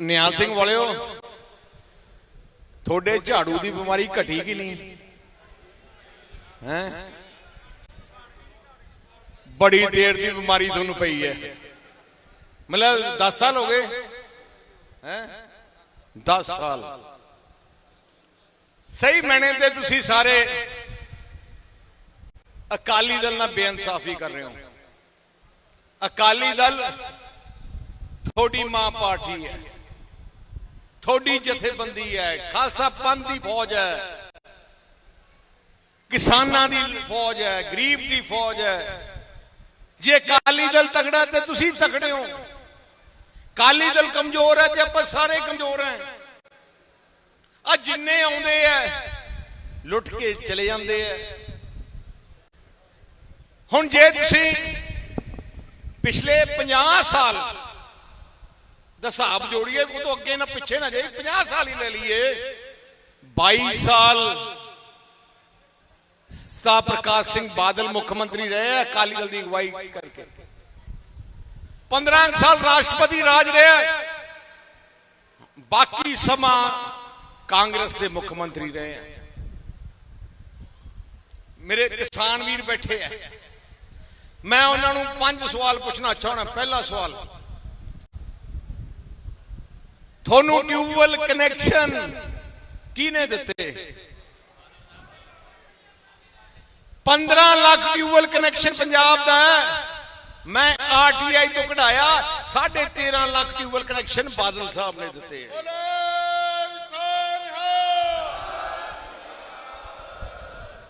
ਨਿਆਂ ਸਿੰਘ ਵਾਲਿਓ ਤੁਹਾਡੇ ਝਾੜੂ ਦੀ ਬਿਮਾਰੀ ਘਟੀ ਕਿ ਨਹੀਂ? ਹੈ? ਬੜੀ ਦੇਰ ਦੀ ਬਿਮਾਰੀ ਤੁਹਾਨੂੰ ਪਈ ਹੈ। ਮਤਲਬ 10 ਸਾਲ ਹੋ ਗਏ। ਹੈ 10 ਸਾਲ। ਸਹੀ ਮੈਨੇ ਤੇ ਤੁਸੀਂ ਸਾਰੇ ਅਕਾਲੀ ਦਲ ਨਾਲ ਬੇਇਨਸਾਫੀ ਕਰ ਰਹੇ ਹੋ। ਅਕਾਲੀ ਦਲ ਤੁਹਾਡੀ ਮਾਂ ਪਾਰਟੀ ਹੈ। ਤੁਹਾਡੀ ਜਥੇਬੰਦੀ ਹੈ। ਖਾਲਸਾ ਪੰਥ ਦੀ ਫੌਜ ਹੈ। ਕਿਸਾਨਾਂ ਦੀ ਫੌਜ ਹੈ। ਗਰੀਬ ਦੀ ਫੌਜ ਹੈ। ਜੇ ਅਕਾਲੀ ਦਲ ਤਗੜਾ ਤੇ ਤੁਸੀਂ ਤਗੜੇ ਹੋ। ਅਕਾਲੀ ਦਲ ਕਮਜ਼ੋਰ ਹੈ ਤੇ ਆਪਾਂ ਸਾਰੇ ਕਮਜ਼ੋਰ ਹਾਂ। ਆ ਜਿੰਨੇ ਆਉਂਦੇ ਆ ਲੁੱਟ ਕੇ ਚਲੇ ਜਾਂਦੇ ਆ। ਹੁਣ ਜੇ ਤੁਸੀਂ ਪਿਛਲੇ 50 ਸਾਲ ਦਾ ਹਿਸਾਬ ਜੋੜੀਏ, ਉਹ ਤੋਂ ਅੱਗੇ ਨਾ ਪਿੱਛੇ ਨਾ ਜਾਈ 50 ਸਾਲ ਹੀ ਲੈ ਲਈਏ। 22 ਸਾਲ ਸਤਾ ਪ੍ਰਕਾਸ਼ ਸਿੰਘ ਬਾਦਲ ਮੁੱਖ ਮੰਤਰੀ ਰਹੇ ਅਕਾਲੀ ਦਲ ਦੀ ਅਗਵਾਈ ਕਰਕੇ। 15 ਸਾਲ ਰਾਸ਼ਟਰਪਤੀ ਰਾਜ ਰਿਹਾ ਬਾਕੀ ਸਮਾਂ ਕਾਂਗਰਸ ਦੇ ਮੁੱਖ ਮੰਤਰੀ ਰਹੇ ਆ। ਮੇਰੇ ਕਿਸਾਨ ਵੀਰ ਬੈਠੇ ਆ। ਮੈਂ ਉਹਨਾਂ ਨੂੰ ਪੰਜ ਸਵਾਲ ਪੁੱਛਣਾ ਚਾਹਣਾ ਪਹਿਲਾ ਸਵਾਲ ਤੁਹਾਨੂੰ ਟਿਊਬਵੈਲ ਕਨੈਕਸ਼ਨ ਕਿਹਨੇ ਦਿੱਤੇ? 15 ਲੱਖ ਟਿਊਬਵੈਲ ਕਨੈਕਸ਼ਨ ਪੰਜਾਬ ਦਾ ਹੈ। ਮੈਂ ਆਰਟੀਆਈ ਤੋਂ ਕਢਾਇਆ 13.5 ਲੱਖ ਟਿਊਬਵੈਲ ਕਨੈਕਸ਼ਨ ਬਾਦਲ ਸਾਹਿਬ ਨੇ ਦਿੱਤੇ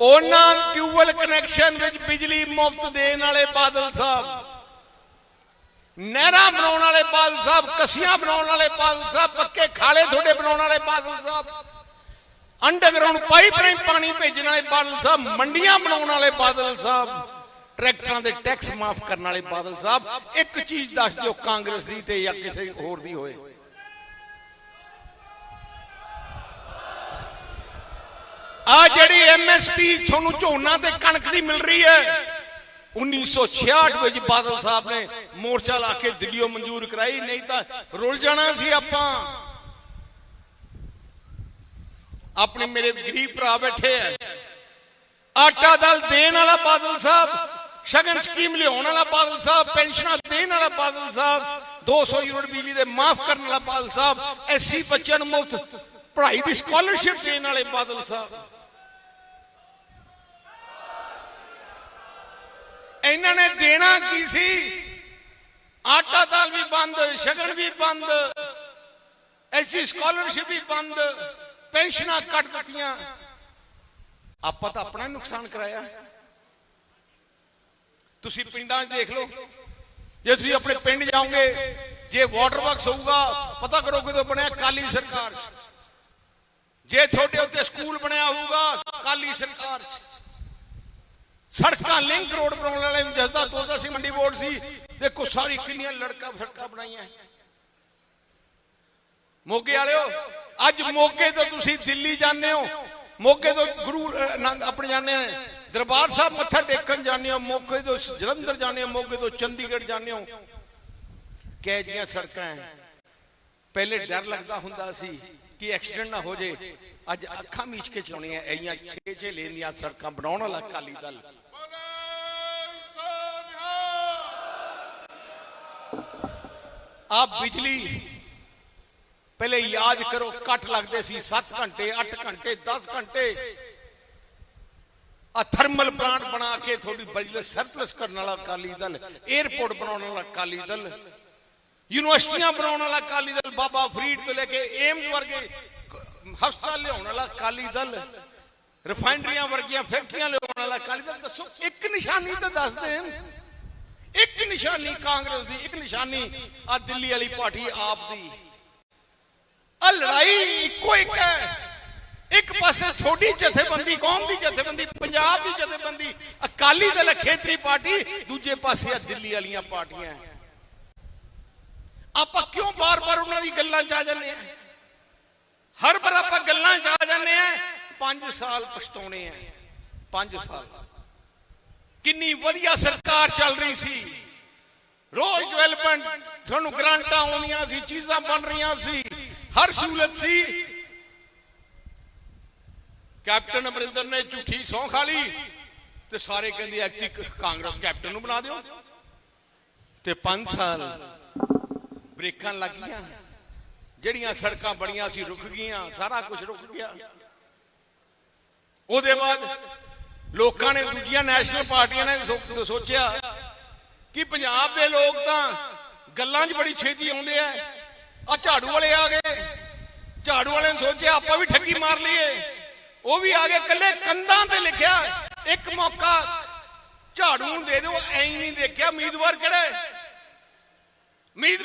ਉਹਨਾਂ ਟਿਊਬਵੈਲ ਕਨੈਕਸ਼ਨ ਵਿੱਚ ਬਿਜਲੀ ਮੁਫਤ ਦੇਣ ਵਾਲੇ ਬਾਦਲ ਸਾਹਿਬ। ਨਹਿਰਾਂ ਬਣਾਉਣ ਵਾਲੇ ਬਾਦਲ ਸਾਹਿਬ, ਕਸੀਆਂ ਬਣਾਉਣ ਵਾਲੇ ਬਾਦਲ ਸਾਹਿਬ, ਪੱਕੇ ਖਾਲੇ ਤੁਹਾਡੇ ਬਣਾਉਣ ਵਾਲੇ ਬਾਦਲ ਸਾਹਿਬ। ਅੰਡਰਗਰਾਉਂਡ ਪਾਈਪ ਰਾਹੀਂ ਪਾਣੀ ਭੇਜਣ ਵਾਲੇ ਬਾਦਲ ਸਾਹਿਬ, ਮੰਡੀਆਂ ਬਣਾਉਣ ਵਾਲੇ ਬਾਦਲ ਸਾਹਿਬ, ਟਰੈਕਟਰਾਂ ਦੇ ਟੈਕਸ ਮਾਫ ਕਰਨ ਵਾਲੇ ਬਾਦਲ ਸਾਹਿਬ, ਇੱਕ ਚੀਜ਼ ਦੱਸ ਦਿਓ, ਕਾਂਗਰਸ ਦੀ ਤੇ ਜਾਂ ਕਿਸੇ ਹੋਰ ਦੀ ਹੋਏ। ਆ ਜਿਹੜੀ ਐਮਐਸਪੀ ਤੁਹਾਨੂੰ ਝੋਨਾ ਤੇ ਕਣਕ ਦੀ ਮਿਲ ਰਹੀ ਹੈ 1966 ਵਿੱਚ ਬਾਦਲ ਸਾਹਿਬ ਨੇ ਮੋਰਚਾ ਲਾ ਕੇ ਦਿੱਲੀੋਂ ਮਨਜ਼ੂਰ ਕਰਾਈ, ਨਹੀਂ ਤਾਂ ਰੁੱਲ ਜਾਣਾ ਸੀ ਆਪਾਂ। ਆਪਣੇ ਮੇਰੇ ਗਰੀਬ ਭਰਾ ਬੈਠੇ ਆ। ਆਟਾ ਦਲ ਦੇਣ ਵਾਲਾ ਬਾਦਲ ਸਾਹਿਬ, ਸ਼ਗਨ ਸਕੀਮ ਲਿਆਉਣ ਵਾਲਾ ਬਾਦਲ ਸਾਹਿਬ, ਪੈਨਸ਼ਨਾਂ ਦੇਣ ਵਾਲਾ ਬਾਦਲ ਸਾਹਿਬ 200 ਯੂਨਿਟ ਬਿਜਲੀ ਦੇ ਮਾਫ ਕਰਨ ਵਾਲਾ ਬਾਦਲ ਸਾਹਿਬ ਐਸੀ ਬੱਚਿਆਂ ਨੂੰ ਮੁਫਤ ਪੜ੍ਹਾਈ ਦੀ ਸਕਾਲਰਸ਼ਿਪ ਦੇਣ ਵਾਲੇ ਬਾਦਲ ਸਾਹਿਬ। ਇਹਨਾਂ ਨੇ ਦੇਣਾ ਕੀ ਸੀ? ਆਟਾ ਦਾਲ ਵੀ ਬੰਦ, ਸ਼ਗਨ ਵੀ ਬੰਦ, ਐਸੀ ਸਕਾਲਰਸ਼ਿਪ ਵੀ ਬੰਦ, ਪੈਨਸ਼ਨਾਂ ਕੱਟ ਦਿੱਤੀਆਂ। ਆਪਾਂ ਤਾਂ ਆਪਣਾ ਨੁਕਸਾਨ ਕਰਾਇਆ। ਤੁਸੀਂ ਪਿੰਡਾਂ 'ਚ ਦੇਖ ਲਓ, ਜੇ ਤੁਸੀਂ ਆਪਣੇ ਪਿੰਡ ਜਾਓਗੇ, ਜੇ ਵਾਟਰ ਵਰਕਸ ਹੋਊਗਾ, ਪਤਾ ਕਰੋ ਕਿਦੋਂ ਬਣਿਆ ਕਾਲੀ ਸਰਕਾਰ 'ਚ। ਜੇ ਤੁਹਾਡੇ ਉੱਤੇ ਸਕੂਲ ਬਣਿਆ ਹੋਊਗਾ ਕਾਲੀ ਸਰਕਾਰ 'ਚ। ਸੜਕਾਂ ਲਿੰਕ ਰੋਡ ਬਣਾਉਣ ਵਾਲੇ ਜਸਦਾ ਤੋਦਾ ਸੀ ਮੰਡੀ ਬੋਰਡ ਸੀ। ਦੇਖੋ ਸਾਰੀ ਕਿੰਨੀਆਂ ਲੜਕਾ ਫੜਕਾ ਬਣਾਈਆਂ। ਮੋਗੇ ਵਾਲਿਓ, ਅੱਜ ਮੋਗੇ ਤੋਂ ਤੁਸੀਂ ਦਿੱਲੀ ਜਾਂਦੇ ਹੋ। ਮੋਗੇ ਤੋਂ ਗੁਰੂ ਆਨੰਦ ਆਪਣੇ ਜਾਂਦੇ ਹੋ ਦਰਬਾਰ ਸਾਹਿਬ ਮੱਥਾ ਟੇਕਣ ਜਾਂਦੇ ਹੋ, ਮੋਗੇ ਤੋਂ ਜਲੰਧਰ ਜਾਂਦੇ ਹੋ, ਮੋਗੇ ਤੋਂ ਚੰਡੀਗੜ੍ਹ ਜਾਂਦੇ ਹੋ। ਕਹਿ ਜੀਆਂ ਸੜਕਾਂ ਪਹਿਲੇ ਡਰ ਲੱਗਦਾ ਹੁੰਦਾ ਸੀ ਕਿ ਐਕਸੀਡੈਂਟ ਨਾ ਹੋ ਜੇ। ਅੱਜ ਅੱਖਾਂ ਮੀਚ ਕੇ ਚਲਾਉਣੀਆਂ ਐਈਆਂ 6-6 ਲੇਨ ਦੀਆਂ ਸੜਕਾਂ ਬਣਾਉਣ ਵਾਲਾ ਅਕਾਲੀ ਦਲ। ਆ ਬਿਜਲੀ, ਪਹਿਲੇ ਯਾਦ ਕਰੋ, ਕੱਟ ਲੱਗਦੇ ਸੀ 7 ਘੰਟੇ 8 ਘੰਟੇ 10 ਘੰਟੇ। ਆ ਥਰਮਲ ਪਲਾਂਟ ਬਣਾ ਕੇ ਤੁਹਾਡੀ ਬਿਜਲੀ ਸਰਪਲਸ ਕਰਨ ਵਾਲਾ ਅਕਾਲੀ ਦਲ 에어ਪੋਰਟ ਬਣਾਉਣ ਵਾਲਾ ਅਕਾਲੀ ਦਲ। ਯੂਨੀਵਰਸਿਟੀਆਂ ਬਣਾਉਣ ਵਾਲਾ ਅਕਾਲੀ ਦਲ, ਬਾਬਾ ਫਰੀਦ ਤੋਂ ਲੈ ਕੇ ਏਮਸ ਵਰਗੇ ਹਸਪਤਾਲ ਲਿਆਉਣ ਵਾਲਾ ਅਕਾਲੀ ਦਲ ਰਿਫਾਈਨਰੀਆਂ ਵਰਗੀਆਂ ਫੈਕਟਰੀਆਂ ਲਿਆਉਣ ਵਾਲਾ ਅਕਾਲੀ ਦਲ, ਦੱਸੋ, ਇੱਕ ਨਿਸ਼ਾਨੀ ਤਾਂ ਦੱਸ ਦੇਣ। ਇੱਕ ਨਿਸ਼ਾਨੀ ਕਾਂਗਰਸ ਦੀ, ਇੱਕ ਨਿਸ਼ਾਨੀ ਆ ਦਿੱਲੀ ਵਾਲੀ ਪਾਰਟੀ ਆਪ ਦੀ। ਆ ਲੜਾਈ ਇੱਕੋ ਇੱਕ ਹੈ। ਇੱਕ ਪਾਸੇ ਛੋਟੀ ਜਥੇਬੰਦੀ, ਕੌਮ ਦੀ ਜਥੇਬੰਦੀ, ਪੰਜਾਬ ਦੀ ਜਥੇਬੰਦੀ, ਅਕਾਲੀ ਦਲ ਖੇਤਰੀ ਪਾਰਟੀ, ਦੂਜੇ ਪਾਸੇ ਆ ਦਿੱਲੀ ਵਾਲੀਆਂ ਪਾਰਟੀਆਂ। ਆਪਾਂ ਕਿਉਂ ਬਾਰ-ਬਾਰ ਉਹਨਾਂ ਦੀ ਗੱਲਾਂ 'ਚ ਆ ਜਾਂਦੇ ਆ? ਹਰ ਵਾਰ ਆਪਾਂ ਗੱਲਾਂ 'ਚ ਆ ਜਾਂਦੇ ਆ 5 ਸਾਲ ਪਛਤਾਉਣੇ ਆ 5 ਸਾਲ। ਕਿੰਨੀ ਵਧੀਆ ਸਰਕਾਰ ਚੱਲ ਰਹੀ ਸੀ। ਰੋਜ਼ ਡਿਵੈਲਪਮੈਂਟ ਤੁਹਾਨੂੰ ਗ੍ਰਾਂਟਾਂ ਆਉਂਦੀਆਂ ਸੀ, ਚੀਜ਼ਾਂ ਬਣ ਰਹੀਆਂ ਸੀ, ਹਰ ਸਹੂਲਤ ਸੀ। ਕੈਪਟਨ ਅਮਰਿੰਦਰ ਨੇ ਝੂਠੀ ਸੌਂ ਖਾ ਲਈ ਤੇ ਸਾਰੇ ਕਹਿੰਦੇ ਐਕਟੀ ਕਾਂਗਰਸ ਕੈਪਟਨ ਨੂੰ ਬਣਾ ਦਿਓ। ਤੇ 5 ਸਾਲ ਬ੍ਰੇਕਾਂ ਲੱਗੀਆਂ। ਜਿਹੜੀਆਂ ਸੜਕਾਂ ਬਣੀਆਂ ਸੀ ਰੁਕ ਗਈਆਂ, ਸਾਰਾ ਕੁਝ ਰੁਕ ਗਿਆ। ਉਹਦੇ ਬਾਅਦ ਲੋਕਾਂ ਨੇ ਦੂਜੀਆਂ ਨੈਸ਼ਨਲ ਪਾਰਟੀਆਂ ਨੇ ਸੋਚਿਆ ਕਿ ਪੰਜਾਬ ਦੇ ਲੋਕ ਤਾਂ ਗੱਲਾਂ 'ਚ ਬੜੀ ਛੇਤੀ ਆਉਂਦੇ ਆ। ਆ ਝਾੜੂ ਵਾਲੇ ਆ ਗਏ। ਝਾੜੂ ਵਾਲੇ ਨੇ ਸੋਚਿਆ, ਆਪਾਂ ਵੀ ਠੱਗੀ ਮਾਰ ਲਈਏ। ਉਹ ਵੀ ਆ ਗਏ ਕੱਲੇ ਕੰਧਾਂ ਤੇ ਲਿਖਿਆ, ਇੱਕ ਮੌਕਾ। ਝਾੜੂ ਨੂੰ ਦੇ ਦਿਓ, ਐਂ ਹੀ ਨਹੀਂ ਦੇਖਿਆ, ਉਮੀਦਵਾਰ ਕਿਹੜਾ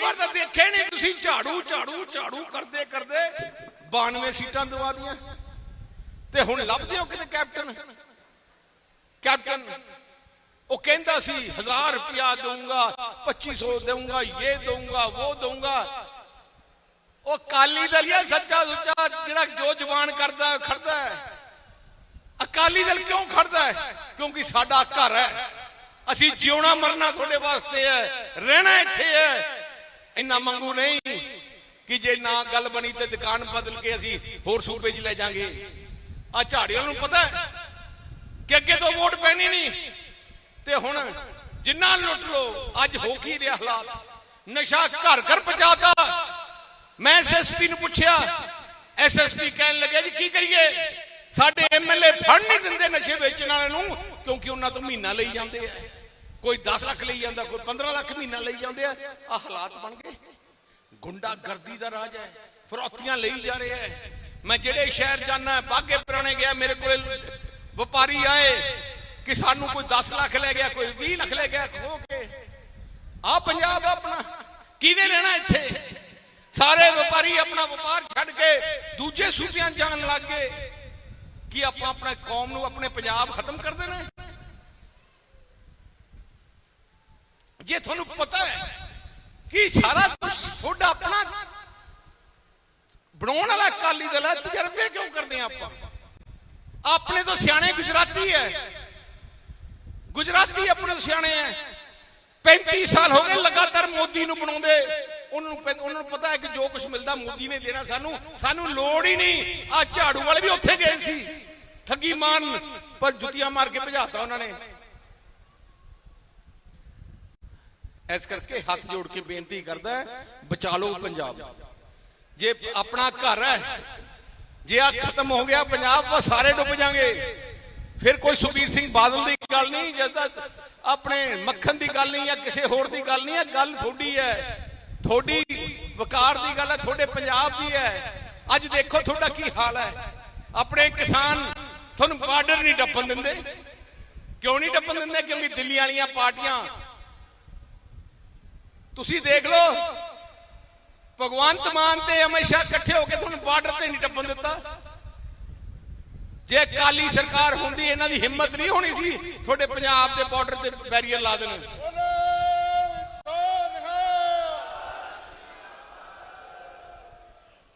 ਹੈ ਤਾਂ ਦੇਖੇ ਨਹੀਂ, ਤੁਸੀਂ ਝਾੜੂ ਝਾੜੂ ਝਾੜੂ ਕਰਦੇ ਕਰਦੇ 92 ਸੀਟਾਂ ਦਵਾ ਦੀਆਂ। ਤੇ ਹੁਣ ਲੱਭਦੇ ਹੋ ਕਿਤੇ ਕੈਪਟਨ? ਕੈਪਟਨ, ਉਹ ਕਹਿੰਦਾ ਸੀ 1000 ਰੁਪਿਆ ਦਊਂਗਾ 2500 ਦਊਂਗਾ ਇਹ ਦਊਂਗਾ ਉਹ ਦਊਂਗਾ। ਉਹ ਕਾਲੀ ਦਲਿਆ ਸੱਚਾ ਸੁੱਚਾ, ਜਿਹੜਾ ਜੋ ਜ਼ਬਾਨ ਕਰਦਾ ਖੜਦਾ ਹੈ। ਅਕਾਲੀ ਦਲ ਕਿਉਂ ਖੜਦਾ ਹੈ? ਕਿਉਂਕਿ ਸਾਡਾ ਘਰ ਹੈ। ਅਸੀਂ ਜਿਉਣਾ ਮਰਨਾ ਤੁਹਾਡੇ ਵਾਸਤੇ ਹੈ, ਰਹਿਣਾ ਇੱਥੇ ਹੈ। ਇੰਨਾ ਮੰਗੂ ਨਹੀਂ ਕਿ ਜੇ ਨਾ ਗੱਲ ਬਣੀ ਤੇ ਦੁਕਾਨ ਬਦਲ ਕੇ ਅਸੀਂ ਹੋਰ ਸੂਬੇ 'ਚ ਲੈ ਜਾਾਂਗੇ। ਆ ਝਾੜੀਆਂ ਨੂੰ ਪਤਾ ਹੈ ਕਿ ਅੱਗੇ ਤੋਂ ਵੋਟ ਪੈਣੀ ਨਹੀਂ। ਤੇ ਹੁਣ ਜਿੰਨਾ ਲੁੱਟ ਲੋ ਅੱਜ ਹੋ ਕੀ ਰਿਹਾ ਹਾਲਾਤ? ਨਸ਼ਾ ਘਰ ਘਰ ਪਹੁੰਚਾਤਾ। ਮੈਂ ਐਸਐਸਪੀ ਨੂੰ ਪੁੱਛਿਆ ਐਸਐਸਪੀ ਕਹਿਣ ਲੱਗਿਆ ਜੀ, ਕੀ ਕਰੀਏ? ਸਾਡੇ ਐਮਐਲਏ ਫੜ ਨਹੀਂ ਦਿੰਦੇ ਨਸ਼ੇ ਵੇਚਣ ਵਾਲਿਆਂ ਨੂੰ, ਕਿਉਂਕਿ ਉਹਨਾਂ ਤੋਂ ਮਹੀਨਾ ਲਈ ਜਾਂਦੇ ਆ। ਕੋਈ 10 ਲੱਖ ਲਈ ਜਾਂਦਾ, ਕੋਈ 15 ਲੱਖ ਮਹੀਨਾ ਲਈ ਜਾਂਦੇ ਆ ਆ ਹਾਲਾਤ ਬਣ ਗਏ। ਗੁੰਡਾ ਗਰਦੀ ਦਾ ਰਾਜ ਹੈ, ਫਰੋਤੀਆਂ ਲਈ ਜਾ ਰਿਹਾ ਹੈ। ਮੈਂ ਜਿਹੜੇ ਸ਼ਹਿਰ ਜਾਣਾ ਬਾਗੇ ਪੁਰਾਣੇ ਗਿਆ, ਮੇਰੇ ਕੋਲ ਵਪਾਰੀ ਆਏ, ਕਿ ਸਾਨੂੰ ਕੋਈ 10 ਲੱਖ ਲੈ ਗਿਆ, ਕੋਈ 20 ਲੱਖ ਲੈ ਗਿਆ ਖੋ ਕੇ। ਆ ਪੰਜਾਬ ਆਪਣਾ ਕਿਹਨੇ ਰਹਿਣਾ ਇੱਥੇ? ਸਾਰੇ ਵਪਾਰੀ ਆਪਣਾ ਵਪਾਰ ਛੱਡ ਕੇ ਦੂਜੇ ਸੂਬਿਆਂ ਜਾਣ ਲੱਗ ਗਏ, ਕਿ ਆਪਾਂ ਆਪਣੇ ਕੌਮ ਨੂੰ ਆਪਣੇ ਪੰਜਾਬ ਖਤਮ ਕਰ ਦੇਣਾ ਹੈ? ਜੇ ਤੁਹਾਨੂੰ ਪਤਾ ਹੈ ਕਿ ਸਾਰਾ ਕੁਝ ਤੁਹਾਡਾ ਆਪਣਾ ਬਣਾਉਣ ਵਾਲਾ ਅਕਾਲੀ ਦਲ ਹੈ, ਤਜਰਬੇ ਕਿਉਂ ਕਰਦੇ ਆ ਆਪਾਂ? ਆਪਣੇ ਤੋਂ ਸਿਆਣੇ ਗੁਜਰਾਤੀ ਹੈ। ਗੁਜਰਾਤੀ ਆਪਣੇ ਤੋਂ ਸਿਆਣੇ ਹੈ। 35 ਸਾਲ ਹੋ ਗਏ ਲਗਾਤਾਰ ਮੋਦੀ ਨੂੰ ਬਣਾਉਂਦੇ। ਉਹਨਾਂ ਨੂੰ ਉਹਨਾਂ ਨੂੰ ਪਤਾ ਹੈ ਕਿ ਜੋ ਕੁਝ ਮਿਲਦਾ ਮੋਦੀ ਨੇ ਦੇਣਾ ਸਾਨੂੰ। ਸਾਨੂੰ ਲੋੜ ਹੀ ਨਹੀਂ। ਆ ਝਾੜੂ ਵਾਲੇ ਵੀ ਉੱਥੇ ਗਏ ਸੀ। ਠੱਗੀ ਮਾਰਨ, ਪਰ ਜੁੱਤੀਆਂ ਮਾਰ ਕੇ ਭਜਾਤਾ ਉਹਨਾਂ ਨੇ। ਇਸ ਕਰਕੇ ਹੱਥ ਜੋੜ ਕੇ ਬੇਨਤੀ ਕਰਦਾ ਹੈ, ਬਚਾ ਲਓ ਪੰਜਾਬ। ਜੇ ਆਪਣਾ ਘਰ ਹੈ ਜੇ ਆ ਖਤਮ ਹੋ ਗਿਆ ਪੰਜਾਬ ਤਾਂ ਸਾਰੇ ਡੁੱਬ ਜਾਣਗੇ ਫਿਰ ਕੋਈ ਸੁਖਬੀਰ ਸਿੰਘ ਬਾਦਲ ਦੀ ਗੱਲ ਨਹੀਂ ਜਿੱਦਾਂ ਆਪਣੇ ਮੱਖਣ ਦੀ ਗੱਲ ਨਹੀਂ ਜਾਂ ਕਿਸੇ ਹੋਰ ਦੀ ਗੱਲ ਨਹੀਂ ਹੈ ਗੱਲ ਤੁਹਾਡੀ ਹੈ। ਤੁਹਾਡੀ ਵਕਾਰ ਦੀ ਗੱਲ ਹੈ ਤੁਹਾਡੇ ਪੰਜਾਬ ਦੀ ਹੈ। ਅੱਜ ਦੇਖੋ ਤੁਹਾਡਾ ਕੀ ਹਾਲ ਹੈ। ਆਪਣੇ ਕਿਸਾਨ ਤੁਹਾਨੂੰ ਬਾਰਡਰ ਨਹੀਂ ਟੱਪਣ ਦਿੰਦੇ। ਕਿਉਂ ਨਹੀਂ ਡੱਪਣ ਦਿੰਦੇ ਕਿਉਂਕਿ ਦਿੱਲੀ ਵਾਲੀਆਂ ਪਾਰਟੀਆਂ ਤੁਸੀਂ ਦੇਖ ਲਓ। ਭਗਵੰਤ ਮਾਨ ਤੇ ਹਮੇਸ਼ਾ ਇਕੱਠੇ ਹੋ ਕੇ ਤੁਹਾਨੂੰ ਬਾਰਡਰ ਤੇ ਨਹੀਂ ਟੱਪਣ ਦਿੱਤਾ। ਜੇ ਕਾਲੀ ਸਰਕਾਰ ਹੁੰਦੀ, ਇਹਨਾਂ ਦੀ ਹਿੰਮਤ ਨਹੀਂ ਹੋਣੀ ਸੀ ਤੁਹਾਡੇ ਪੰਜਾਬ ਦੇ ਬਾਰਡਰ ਤੇ ਬੈਰੀਅਰ ਲਾ ਦੇਣ।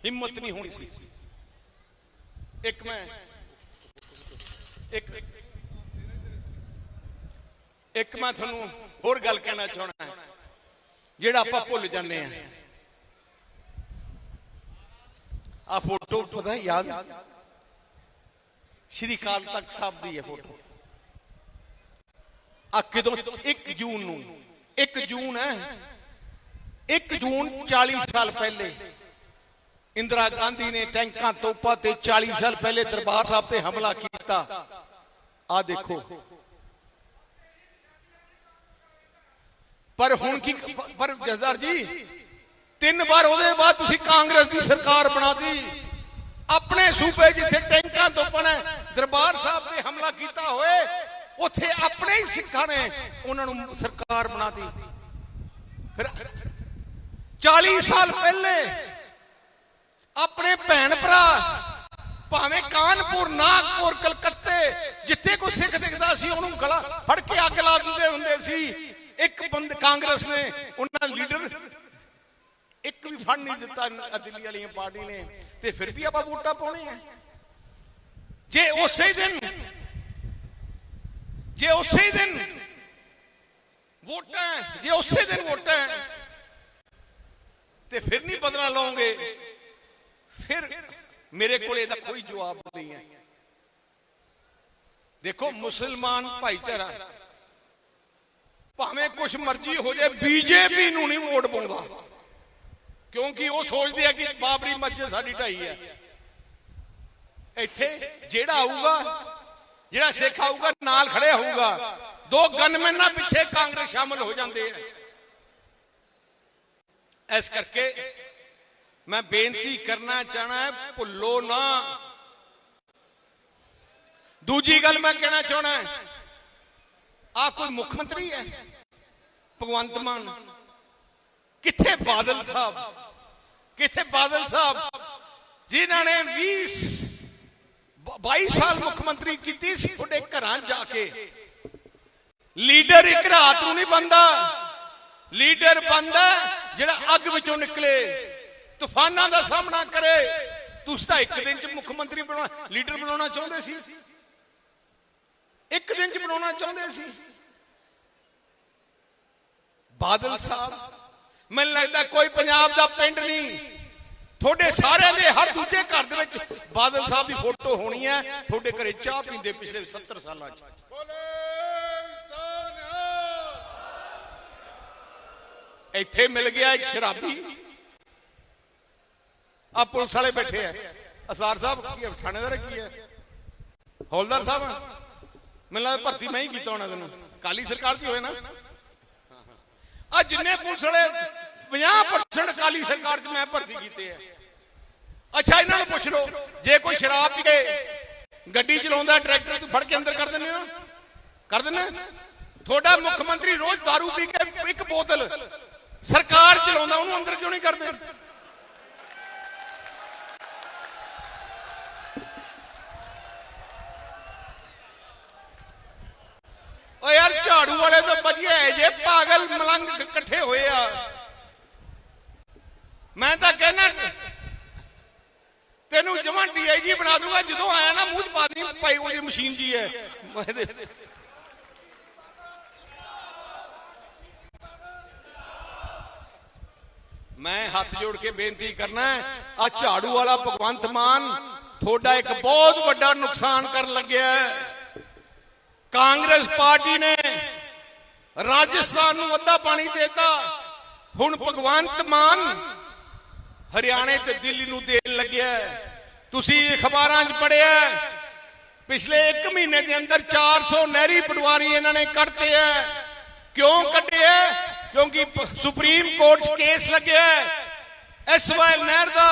ਹਿੰਮਤ ਨਹੀਂ ਹੋਣੀ ਸੀ। ਇੱਕ ਮੈਂ, ਇੱਕ ਇੱਕ ਮੈਂ ਤੁਹਾਨੂੰ ਹੋਰ ਗੱਲ ਕਹਿਣਾ ਚਾਹਣਾ ਜਿਹੜਾ ਆਪਾਂ ਭੁੱਲ ਜਾਂਦੇ ਆ ਆ ਫੋਟੋ ਪਤਾ ਯਾਦ ਸ਼੍ਰੀ ਕਾਲ ਤਖਤ ਸਾਹਿਬ ਦੀ ਹੈ ਫੋਟੋ ਆ ਕਦੋਂ? 1 ਜੂਨ ਨੂੰ। 1 ਜੂਨ ਹੈ। 1 ਜੂਨ 40 ਸਾਲ ਪਹਿਲੇ। ਇੰਦਰਾ ਗਾਂਧੀ ਨੇ ਟੈਂਕਾਂ ਤੋਪਾਂ ਤੇ 40 ਸਾਲ ਪਹਿਲੇ ਦਰਬਾਰ ਸਾਹਿਬ ਤੇ ਹਮਲਾ ਕੀਤਾ। ਆ ਦੇਖੋ। ਪਰ ਹੁਣ ਕੀ ਪਰ ਜਸਦਾਰ ਜੀ ਤਿੰਨ ਵਾਰ ਉਹਦੇ ਬਾਅਦ ਤੁਸੀਂ ਕਾਂਗਰਸ ਦੀ ਸਰਕਾਰ ਬਣਾਤੀ। ਆਪਣੇ ਸੂਬੇ ਜਿੱਥੇ ਟੈਂਕਾਂ ਤੋਪਾਂ ਨੇ ਦਰਬਾਰ ਸਾਹਿਬ ਤੇ ਹਮਲਾ ਕੀਤਾ ਹੋਏ ਉੱਥੇ ਆਪਣੇ ਹੀ ਸਿੱਖਾਂ ਨੇ ਉਹਨਾਂ ਨੂੰ ਸਰਕਾਰ ਬਣਾਤੀ। ਫਿਰ 40 ਸਾਲ ਪਹਿਲੇ ਆਪਣੇ ਭੈਣ ਭਰਾ ਭਾਵੇਂ ਕਾਨਪੁਰ ਨਾਗਪੁਰ ਕਲਕੱਤੇ ਜਿੱਥੇ ਕੋਈ ਸਿੱਖ ਦਿਖਦਾ ਸੀ ਉਹਨੂੰ ਗਲਾ ਫੜ ਕੇ ਅੱਗ ਲਾ ਦਿੰਦੇ ਹੁੰਦੇ ਸੀ। ਇੱਕ ਬੰਦ ਕਾਂਗਰਸ ਨੇ ਉਹਨਾਂ ਲੀਡਰ ਇੱਕ ਵੀ ਫੰਡ ਨਹੀਂ ਦਿੱਤਾ ਦਿੱਲੀ ਵਾਲੀਆਂ ਪਾਰਟੀ ਨੇ। ਤੇ ਫਿਰ ਵੀ ਆਪਾਂ ਵੋਟਾਂ ਪਾਉਣੇ ਆ ਜੇ ਉਸੇ ਦਿਨ, ਜੇ ਉਸੇ ਦਿਨ ਵੋਟਾਂ ਜੇ ਉਸੇ ਦਿਨ ਵੋਟਾਂ ਤੇ ਫਿਰ ਨਹੀਂ ਬਦਲਾ ਲਓਗੇ। ਫਿਰ ਮੇਰੇ ਕੋਲ ਇਹਦਾ ਕੋਈ ਜਵਾਬ ਨਹੀਂ ਹੈ। ਦੇਖੋ, ਮੁਸਲਮਾਨ ਭਾਈਚਾਰਾ ਭਾਵੇਂ ਕੁਝ ਮਰਜ਼ੀ ਹੋ ਜਾਏ, ਬੀਜੇਪੀ ਨੂੰ ਨਹੀਂ ਵੋਟ ਪਾਉਂਦਾ। ਕਿਉਂਕਿ ਉਹ ਸੋਚਦੇ ਆ ਕਿ ਬਾਬਰੀ ਮਸਜਿਦ ਸਾਡੀ ਢਾਈ ਹੈ। ਇੱਥੇ ਜਿਹੜਾ ਆਊਗਾ, ਜਿਹੜਾ ਸਿੱਖ ਆਊਗਾ, ਨਾਲ ਖੜੇ ਹੋਊਗਾ। ਦੋ ਗਨਮੈਨਾਂ ਪਿੱਛੇ ਕਾਂਗਰਸ ਸ਼ਾਮਲ ਹੋ ਜਾਂਦੇ ਆ। ਇਸ ਕਰਕੇ ਮੈਂ ਬੇਨਤੀ ਕਰਨਾ ਚਾਹਣਾ ਭੁੱਲੋ ਨਾ। ਦੂਜੀ ਗੱਲ ਮੈਂ ਕਹਿਣਾ ਚਾਹਣਾ ਆ ਕੋਈ ਮੁੱਖ ਮੰਤਰੀ ਹੈ? ਭਗਵੰਤ ਮਾਨ। ਕਿੱਥੇ ਬਾਦਲ ਸਾਹਿਬ? ਕਿੱਥੇ ਬਾਦਲ ਸਾਹਿਬ? ਜਿਨ੍ਹਾਂ ਨੇ 20 22 ਸਾਲ ਮੁੱਖ ਮੰਤਰੀ ਕੀਤੀ ਸੀ, ਤੁਹਾਡੇ ਘਰਾਂ ਜਾ ਕੇ। ਲੀਡਰ ਇੱਕ ਰਾਤ ਨੂੰ ਨਹੀਂ ਬੰਦਾ। ਲੀਡਰ ਬੰਦਾ ਜਿਹੜਾ ਅੱਗ ਵਿੱਚੋਂ ਨਿਕਲੇ। ਤੂਫਾਨਾਂ ਦਾ ਸਾਹਮਣਾ ਕਰੇ। ਤੁਸੀਂ ਤਾਂ ਇੱਕ ਦਿਨ ਚ ਮੁੱਖ ਮੰਤਰੀ ਬਣਾਉਣਾ, ਲੀਡਰ ਬਣਾਉਣਾ ਚਾਹੁੰਦੇ ਸੀ। ਇੱਕ ਦਿਨ ਚ ਬਣਾਉਣਾ ਚਾਹੁੰਦੇ ਸੀ। ਬਾਦਲ ਸਾਹਿਬ ਮੈਨੂੰ ਲੱਗਦਾ ਕੋਈ ਪੰਜਾਬ ਦਾ ਪਿੰਡ ਨਹੀਂ। ਤੁਹਾਡੇ ਸਾਰਿਆਂ ਦੇ ਹਰ ਦੂਜੇ ਘਰ ਦੇ ਵਿੱਚ ਬਾਦਲ ਸਾਹਿਬ ਦੀ ਫੋਟੋ ਹੋਣੀ ਹੈ। ਤੁਹਾਡੇ ਘਰੇ ਚਾਹ ਪੀਂਦੇ ਪਿਛਲੇ 70 ਸਾਲਾਂ 'ਚ। ਇੱਥੇ ਮਿਲ ਗਿਆ ਇੱਕ ਸ਼ਰਾਬੀ। ਆ ਪੁਲਿਸ ਵਾਲੇ ਬੈਠੇ ਆ। ਅਸਾਰ ਸਾਹਿਬ ਕੀ ਹੈ, ਥਾਣੇਦਾਰ ਕੀ ਹੈ ਹੌਲਦਾਰ ਸਾਹਿਬ ਮੈਨੂੰ ਲੱਗਦਾ ਭਰਤੀ ਮੈਂ ਹੀ ਕੀਤਾ ਹੋਣਾ ਤੈਨੂੰ। ਕਾਲੀ ਸਰਕਾਰ ਦੀ ਹੋਏ ਨਾ? ਆ ਜਿੰਨੇ ਪੁਲਿਸ ਵਾਲੇ 50% ਕਾਲੀ ਸਰਕਾਰ 'ਚ ਮੈਂ ਭਰਤੀ ਕੀਤੇ ਆ। ਅੱਛਾ, ਇਹਨਾਂ ਨੂੰ ਪੁੱਛ ਲਓ, ਜੇ ਕੋਈ ਸ਼ਰਾਬ ਪੀ ਕੇ ਗੱਡੀ ਚਲਾਉਂਦਾ, ਟਰੈਕਟਰ ਤੂੰ ਫੜ ਕੇ ਅੰਦਰ ਕਰ ਦਿੰਦੇ ਹੋ ਕਰ ਦਿੰਦੇ ਤੁਹਾਡਾ ਮੁੱਖ ਮੰਤਰੀ ਰੋਜ਼ दारू ਪੀ ਕੇ ਇੱਕ ਬੋਤਲ ਸਰਕਾਰ ਚਲਾਉਂਦਾ, ਉਹਨੂੰ ਅੰਦਰ ਕਿਉਂ ਨਹੀਂ ਕਰਦੇ? ਓ ਯਾਰ ਝਾੜੂ ਵਾਲੇ ਤਾਂ ਵਧੀਆ ਜੇ ਪਾਗਲ ਮਲੰਗ ਇਕੱਠੇ ਹੋਏ ਆ। ਮੈਂ ਤਾਂ ਕਹਿਣਾ ਤੈਨੂੰ ਜਮਾਂ ਡੀਆਈਜੀ ਬਣਾ ਦੂੰਗਾ, ਜਦੋਂ ਆਇਆ ਨਾ ਮੂੰਹ ਚ ਪਾ ਦੀ, ਭਾਈ ਉਹ ਜੀ ਮਸ਼ੀਨ ਜੀ ਹੈ। ਮੈਂ ਮੈਂ ਹੱਥ ਜੋੜ ਕੇ ਬੇਨਤੀ ਕਰਨਾ ਆ ਝਾੜੂ ਵਾਲਾ ਭਗਵੰਤ ਮਾਨ, ਤੁਹਾਡਾ ਇੱਕ ਬਹੁਤ ਵੱਡਾ ਨੁਕਸਾਨ ਕਰਨ ਲੱਗਿਆ ਹੈ। ਕਾਂਗਰਸ ਪਾਰਟੀ ਨੇ ਰਾਜਸਥਾਨ ਨੂੰ ਅੱਧਾ ਪਾਣੀ ਦੇਤਾ। ਹੁਣ ਭਗਵੰਤ ਮਾਨ ਹਰਿਆਣੇ ਤੇ ਦਿੱਲੀ ਨੂੰ ਦੇਣ ਲੱਗਿਆ ਤੁਸੀਂ ਅਖਬਾਰਾਂ 'ਚ ਪੜਿਆ ਪਿਛਲੇ 1 ਮਹੀਨੇ ਦੇ ਅੰਦਰ 400 ਨਹਿਰੀ ਪਟਵਾਰੀ ਇਹਨਾਂ ਨੇ ਕੱਢਤੇ ਹੈ। ਕਿਉਂ ਕੱਢੇ ਹੈ? ਕਿਉਂਕਿ ਸੁਪਰੀਮ ਕੋਰਟ 'ਚ ਕੇਸ ਲੱਗਿਆ ਹੈ। ਐਸਵਾਈਐਲ ਨਹਿਰ ਦਾ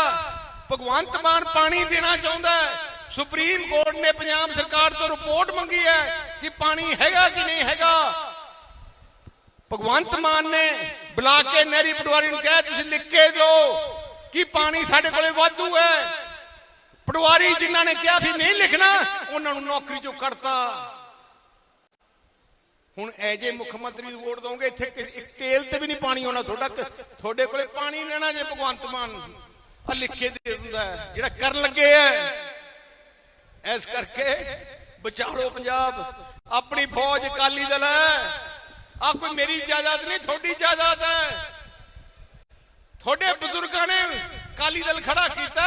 ਭਗਵੰਤ ਮਾਨ ਪਾਣੀ ਦੇਣਾ ਚਾਹੁੰਦਾ ਹੈ। ਸੁਪਰੀਮ ਕੋਰਟ ਨੇ ਪੰਜਾਬ ਸਰਕਾਰ ਤੋਂ ਰਿਪੋਰਟ ਮੰਗੀ ਹੈ ਕਿ ਪਾਣੀ ਹੈਗਾ ਕਿ ਨਹੀਂ ਹੈਗਾ। ਭਗਵੰਤ ਮਾਨ ਨੇ ਬੁਲਾ ਕੇ ਨਹਿਰੀ ਪਟਵਾਰੀ ਨੂੰ ਕਿਹਾ, ਤੁਸੀਂ ਲਿਖ ਕੇ ਦਿਓ ਕਿ ਪਾਣੀ ਸਾਡੇ ਕੋਲੇ ਵਾਧੂ ਹੈ। ਪਟਵਾਰੀ ਜਿਨ੍ਹਾਂ ਨੇ ਕਿਹਾ ਸੀ ਨਹੀਂ ਲਿਖਣਾ, ਉਹਨਾਂ ਨੂੰ ਨੌਕਰੀ ਚੋਂ ਕੱਢਤਾ। ਹੁਣ ਐਜੇ ਮੁੱਖ ਮੰਤਰੀ ਨੂੰ ਵੋਟ ਦੋਗੇ ਇੱਥੇ ਕਿ- ਇੱਕ ਟੇਲ ਤੇ ਵੀ ਨਹੀਂ ਪਾਣੀ ਆਉਣਾ ਤੁਹਾਡਾ। ਤੁਹਾਡੇ ਕੋਲੇ ਪਾਣੀ ਲੈਣਾ ਜੇ ਭਗਵੰਤ ਮਾਨ ਆ ਲਿਖ ਕੇ ਦੇ ਦਿੰਦਾ ਜਿਹੜਾ ਕਰਨ ਲੱਗੇ ਹੈ। ਇਸ ਕਰਕੇ ਬਚਾਓ ਪੰਜਾਬ, ਆਪਣੀ ਫੌਜ ਅਕਾਲੀ ਦਲ ਹੈ। ਆ ਕੋਈ ਮੇਰੀ ਜਾਇਦਾਦ ਨਹੀਂ, ਤੁਹਾਡੀ ਜਾਇਦਾਦ ਹੈ। ਤੁਹਾਡੇ ਬਜ਼ੁਰਗਾਂ ਨੇ ਅਕਾਲੀ ਦਲ ਖੜਾ ਕੀਤਾ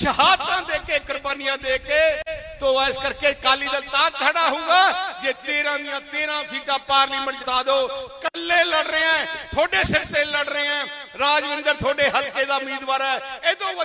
ਸ਼ਹਾਦਤਾਂ ਦੇ ਕੇ, ਕੁਰਬਾਨੀਆਂ ਦੇ ਕੇ, ਤੋ ਇਸ ਕਰਕੇ ਅਕਾਲੀ ਦਲ ਤਾਂ ਖੜਾ ਹੋਊਗਾ ਜੇ 13 ਦੀਆਂ 13 ਸੀਟਾਂ ਪਾਰਲੀਮੈਂਟ ਜਿਤਾ ਦਿਓ। ਕੱਲੇ ਲੜ ਰਹੇ ਆ ਤੁਹਾਡੇ ਸਿਰ ਤੇ ਲੜ ਰਹੇ ਆ ਰਾਜਵਿੰਦਰ ਤੁਹਾਡੇ ਹਲਕੇ ਦਾ ਉਮੀਦਵਾਰ ਹੈ। ਇਹ ਤੋਂ